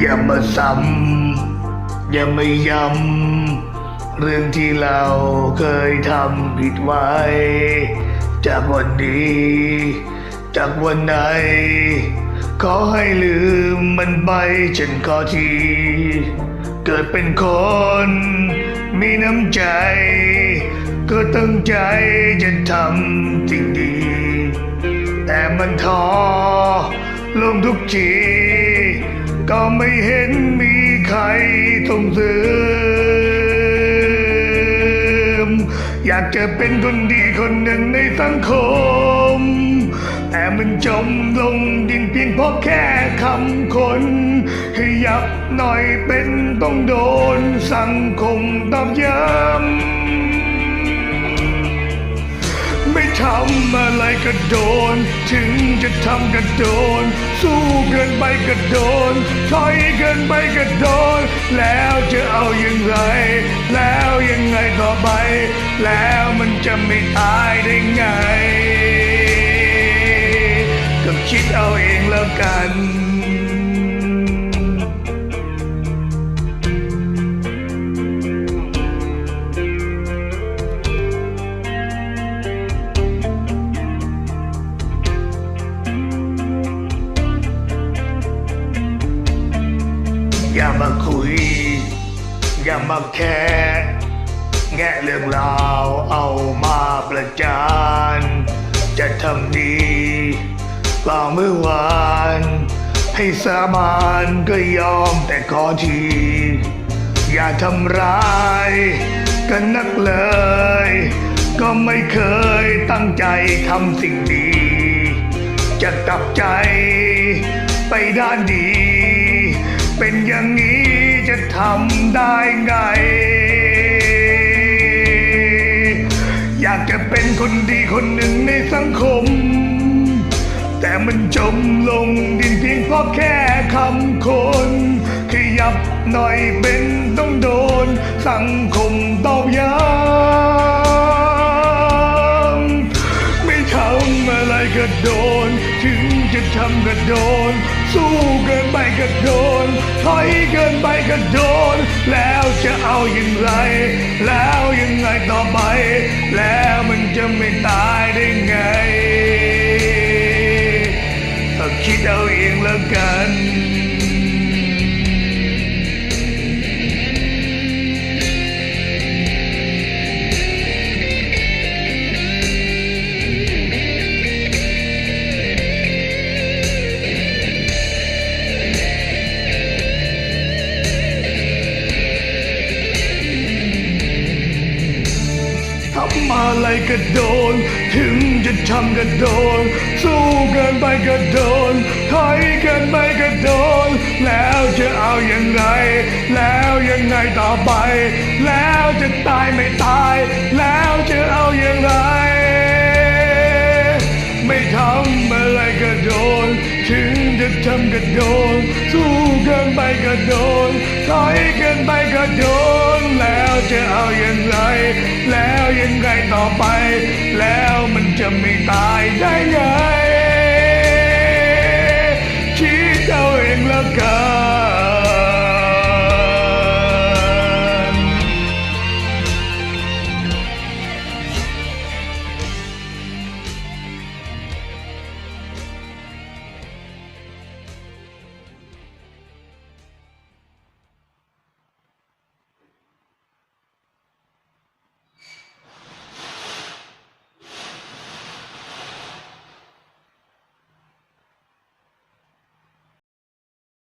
อย่ามาซ้ำอย่ามาย้ำเรื่องที่เราเคยทำผิดไว้ จากวันนี้ จากวันไหน ขอให้ลืมมันไปฉันขอที เกิดเป็นคน มีน้ำใจ ก็ตั้งใจจะทำสิ่งดี แต่มันท้อลงทุกที ก็ไม่เห็นมีใครส่งเสริม อยากจะเป็นคนดีคนหนึ่งในสังคม แต่มันจมลงดินเพียงเพราะแค่คำคนขยับหน่อยเป็นต้องโดนสังคมตอบย้ำำอะไรก็โดน ถึงจะทำก็โดน สู้เกินไปก็โดน ถอยเกินไปก็โดน แล้วจะเอาอย่างไร แล้วยังไงต่อไป แล้วมันจะ มาคุย อย่ามาแค่แงะเรื่องราวเอามาประจาน จะทำดีกว่าเมื่อวาน ให้สามานก็ยอมแต่ขอที อย่าทำร้ายกันนักเลย ก็ไม่เคยตั้งใจทำสิ่งดี จะกลับใจไปด้านดี เป็นอย่างนี้จะทำได้ไง อยากจะเป็นคนดีคนหนึ่งในสังคม แต่มันจมลงดินเพียงเพราะแค่คำคนขยับหน่อยเป็นต้องโดน สังคมตอบย้ำไม่ทำอะไรก็โดนถึง จะทำก็โดน สู้เกินไปก็โดน ถอยเกินไปก็โดน แล้วจะเอาอย่างไร แล้วยังไงต่อไป แล้วมันจะไม่ตายได้ไงก็คิดเอาเองแล้วกัน ทำอะไรก็โดน ถึงจะทำก็โดน สู้เกินไปก็โดนถอยเกินไปก็โดน แล้วจะเอาอย่างไร แล้วยังไงต่อไป แล้วจะตายไม่ตาย แล้วจะเอาอย่างไร ทำก็โดน สู้เกินไปก็โดนถอยเกินไปก็โดน แล้วจะเอาอย่างไร แล้วยังไงต่อไป แล้วมันจะไม่ตายได้ไง